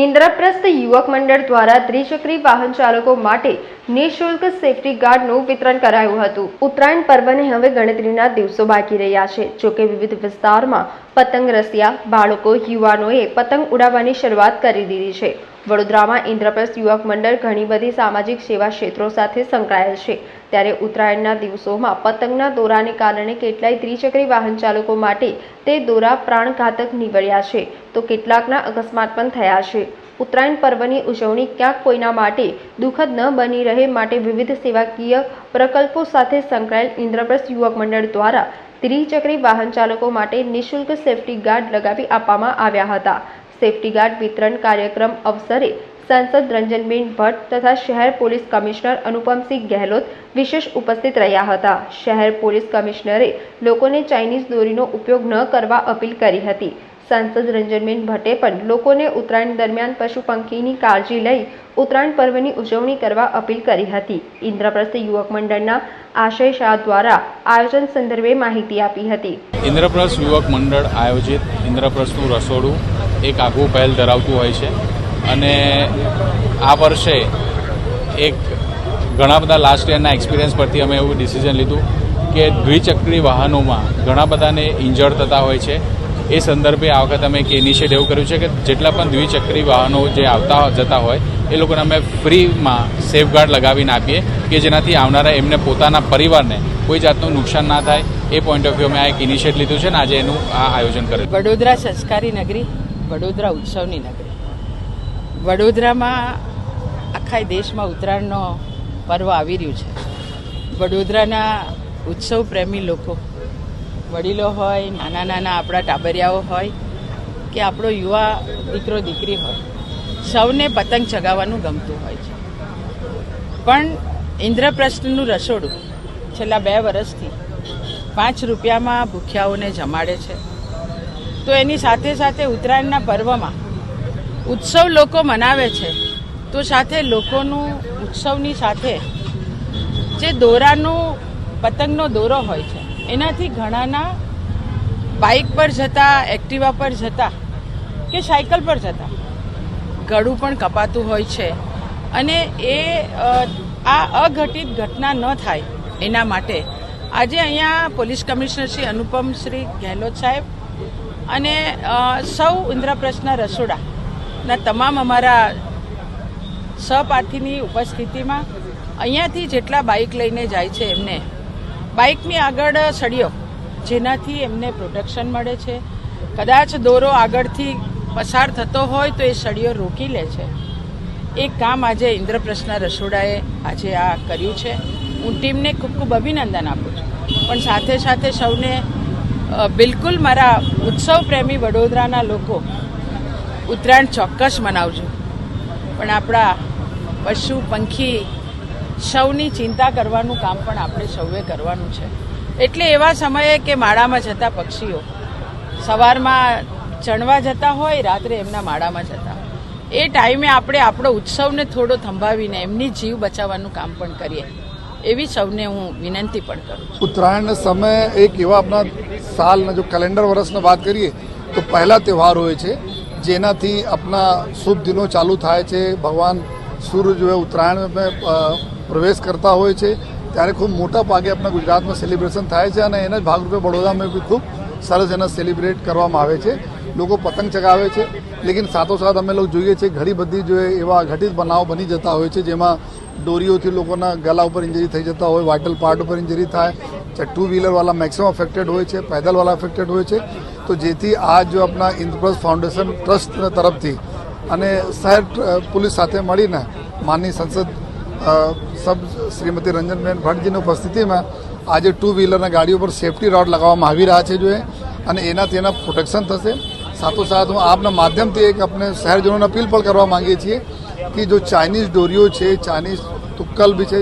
ઇન્દ્રપ્રસ્થ યુવક મંડળ દ્વારા ત્રિચક્રી વાહન ચાલકો માટે નિઃશુલ્ક સેફટી ગાર્ડનું વિતરણ કરાયું હતું. ઉત્તરાયણ પર્વને હવે ગણતરીના દિવસો બાકી રહ્યા છે. જોકે વિવિધ વિસ્તારમાં પતંગ રસિયા બાળકો, યુવાનોએ પતંગ ઉડાવવાની શરૂઆત કરી દીધી છે. વડોદરામાં ઇન્દ્રપ્રસ્થ યુવક મંડળ ઘણી બધી સામાજિક સેવા ક્ષેત્રો સાથે સંકળાયેલ છે. ત્યારે ઉત્તરાયણના દિવસોમાં પતંગના દોરાને કારણે કેટલાય ત્રિચક્રી વાહન ચાલકો માટે તે દોરા પ્રાણઘાતક નીવડ્યા છે. તો કેટલાકના અકસ્માત પણ થયા છે. ઉત્તરાયણ પર્વની ઉજવણી ક્યાંક કોઈના માટે દુઃખદ ન બની રહે માટે વિવિધ સેવાકીય પ્રકલ્પો સાથે સંકળાયેલ ઇન્દ્રપ્રસ્થ યુવક મંડળ દ્વારા ત્રિચક્રી વાહન ચાલકો માટે નિઃશુલ્ક સેફટી ગાર્ડ લગાવી આપવામાં આવ્યા હતા. સેફટી ગાર્ડ વિતરણ કાર્યક્રમ અવસરે સાંસદ રંજનબેન ભટ્ટ તથા શહેર પોલીસ કમિશનર અનુપમસિંહ ગહેલોત વિશેષ ઉપસ્થિત રહ્યા હતા. શહેર પોલીસ કમિશનરે લોકોને ચાઇનીઝ દોરીનો ઉપયોગ ન કરવા અપીલ કરી હતી. સાંસદ રંજનબેન ભટ્ટે પણ લોકોને ઉત્તરાયણ દરમિયાન પશુ પંખીની કાળજી લઈ ઉત્તરાયણ પર્વની ઉજવણી કરવા અપીલ કરી હતી. ઇન્દ્રપ્રસ્થ યુવક મંડળના આશય શાહ દ્વારા આયોજન સંદર્ભે માહિતી આપી હતી. ઇન્દ્રપ્રસ્થ યુવક મંડળ આયોજિત ઇન્દ્રપ્રસ્થનું રસોડું એક આગવું પહેલ ધરાવતું હોય છે. અને આ વર્ષે એક ઘણા બધા લાસ્ટ યરના એક્સપિરિયન્સ પરથી અમે એવું ડિસિઝન લીધું કે દ્વિચક્રી વાહનોમાં ઘણા બધાને ઇન્જર્ડ થતા હોય છે. એ સંદર્ભે આ વખત અમે એક ઇનિશિયેટ એવું કર્યું છે કે જેટલા પણ દ્વિચક્રી વાહનો જે આવતા જતા હોય, એ લોકોને અમે ફ્રીમાં સેફગાર્ડ લગાવીને આપીએ કે જેનાથી આવનારા એમને પોતાના પરિવારને કોઈ જાતનું નુકસાન ના થાય. એ પોઈન્ટ ઓફ વ્યૂ અમે આ એક ઇનિશિયેટ લીધું છે અને આજે એનું આ આયોજન કર્યું. વડોદરા સંસ્કારી નગરી વડોદરા ઉત્સવની નગરી. વડોદરામાં આખા દેશમાં ઉત્તરાયણનો પર્વ આવી રહ્યું છે. વડોદરાના ઉત્સવ પ્રેમી લોકો, વડીલો હોય, નાના નાના આપણા ટાબરિયાઓ હોય, કે આપણો યુવા દીકરો દીકરી હોય, સૌને પતંગ ચગાવવાનું ગમતું હોય છે. પણ ઇન્દ્રપ્રસ્થનું રસોડું છેલ્લા બે વર્ષથી પાંચ રૂપિયામાં ભૂખ્યાઓને જમાડે છે. તો એની સાથે સાથે ઉત્તરાયણના પર્વમાં ઉત્સવ લોકો મનાવે છે. તો સાથે લોકોનું ઉત્સવની સાથે જે દોરાનું, પતંગનો દોરો હોય છે, એનાથી ઘણાના બાઇક પર જતા, એક્ટિવા પર જતા કે સાયકલ પર જતા ગળું પણ કપાતું હોય છે. અને એ આ અઘટિત ઘટના ન થાય એના માટે આજે અહીંયા પોલીસ કમિશનર શ્રી અનુપમ શ્રી ગેહલોત સાહેબ અને સૌ ઇન્દ્રપ્રસ્થના રસોડાના તમામ અમારા સહપાઠીની ઉપસ્થિતિમાં અહીંયાથી જેટલા બાઇક લઈને જાય છે એમને, બાઇકની આગળ સળિયો, જેનાથી એમને પ્રોટેક્શન મળે છે. કદાચ દોરો આગળથી પસાર થતો હોય તો એ સળિયો રોકી લે છે. એ કામ આજે ઇન્દ્રપ્રસ્થના રસોડાએ આજે આ કર્યું છે. હું ટીમને ખૂબ ખૂબ અભિનંદન આપું છું. પણ સાથે સાથે સૌને બિલકુલ મારા ઉત્સવ પ્રેમી વડોદરાના લોકો ઉત્તરાયણ ચોક્કસ મનાવજો. પણ આપણા પશુ પંખી સૌની ચિંતા કરવાનું કામ પણ આપણે સૌએ કરવાનું છે. એટલે એવા સમયે કે માળામાં જતા પક્ષીઓ સવારમાં ચણવા જતા હોય, રાત્રે એમના માળામાં જતા. એ ટાઈમે આપણે આપણો ઉત્સવને થોડો થંભાવીને એમની જીવ બચાવવાનું કામ પણ કરીએ. એવી સૌને હું વિનંતી પણ કરું ઉત્તરાયણના સમયે એક એવા આપણા સાલના જો કેલેન્ડર વર્ષની વાત કરીએ, તો પહેલા તહેવાર હોય છે, જેનાથી આપણા શુભ દિનો ચાલુ થાય છે. ભગવાન સૂર્ય જો ઉત્તરાયણમાં પ્રવેશ કરતા હોય છે. ત્યારે ખૂબ મોટા ભાગે આપણા ગુજરાતમાં સેલિબ્રેશન થાય છે અને એના જ ભાગરૂપે વડોદરામાં બી ખૂબ સરસ એના સેલિબ્રેટ કરવામાં આવે છે. લોકો પતંગ ચગાવે છે. લેકિન સાથોસાથ અમે લોકો જોઈએ છીએ ઘણી બધી જો એવા ઘટિત બનાવ બની જતા હોય છે, જેમાં દોરીઓથી લોકોના ગલા ઉપર ઇન્જરી થઈ જતા હોય વાઇટલ પાર્ટ ઉપર ઇન્જરી થાય ટુ વ્હીલરવાળા મેક્સિમમ અફેક્ટેડ હોય છે પેદલવાળા અફેક્ટેડ હોય છે. તો જેથી આ જો આપણા ઇન્દ્રપ્રસ્થ ફાઉન્ડેશન ટ્રસ્ટ તરફથી અને શહેર પોલીસ સાથે મળીને માનની સંસદ સબ શ્રીમતી રંજનબેન ભટ્ટજીની ઉપસ્થિતિમાં આજે ટુ વ્હીલરના ગાડીઓ પર સેફટી રોડ લગાવવામાં આવી રહ્યા છે જોઈએ અને એનાથી એના પ્રોટેક્શન થશે. સાથોસાથ હું આપના માધ્યમથી એક આપણે શહેરજનોને અપીલ પણ કરવા માંગીએ છીએ કે જો ચાઇનીઝ ડોરીઓ છે, ચાઇનીઝ તુક્કલ બી છે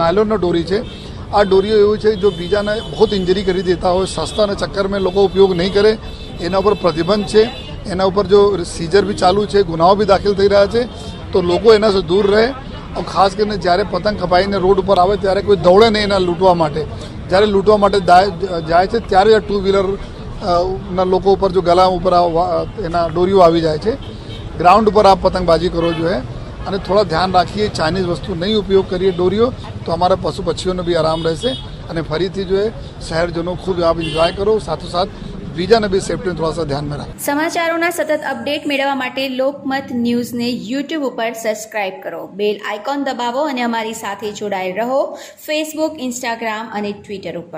નાયલોનનો ડોરી છે, આ ડોરીઓ એવું છે જો બીજાને બહુ ઇન્જરી કરી દેતા હોય, સસ્તાના ચક્કરમાં લોકો ઉપયોગ નહીં કરે, એના ઉપર પ્રતિબંધ છે, એના ઉપર જો સીઝર બી ચાલુ છે, ગુનાઓ બી દાખલ થઈ રહ્યા છે, તો લોકો એનાથી દૂર રહે. ખાસ કરીને જ્યારે પતંગ કપાઈને રોડ ઉપર આવે ત્યારે કોઈ દોડે નહીં એના લૂંટવા માટે. જ્યારે લૂંટવા માટે જાય છે, ત્યારે આ ટુ વ્હીલર ના લોકો ઉપર જો ગલા ઉપર એના દોરીઓ આવી જાય છે, ગ્રાઉન્ડ ઉપર આ પતંગબાજી કરવો જોઈએ અને થોડા ધ્યાન રાખીએ, ચાઇનીઝ વસ્તુ નહીં ઉપયોગ કરીએ દોરીઓ, તો અમારા પશુ પક્ષીઓને બી આરામ રહેશે. અને ફરીથી જોઈએ શહેરજનો ખૂબ આપ એન્જોય કરો, સાથોસાથ બીજાને બી સેફટીને થોડા સા ધ્યાન રાખો. સમાચારોના સતત અપડેટ મેળવવા માટે લોકમત ન્યૂઝને યુટ્યુબ ઉપર સબસ્ક્રાઇબ કરો. બેલ આઇકોન દબાવો અને અમારી સાથે જોડાયેલ રહો. ફેસબુક ઇન્સ્ટાગ્રામ અને ટ્વિટર ઉપર.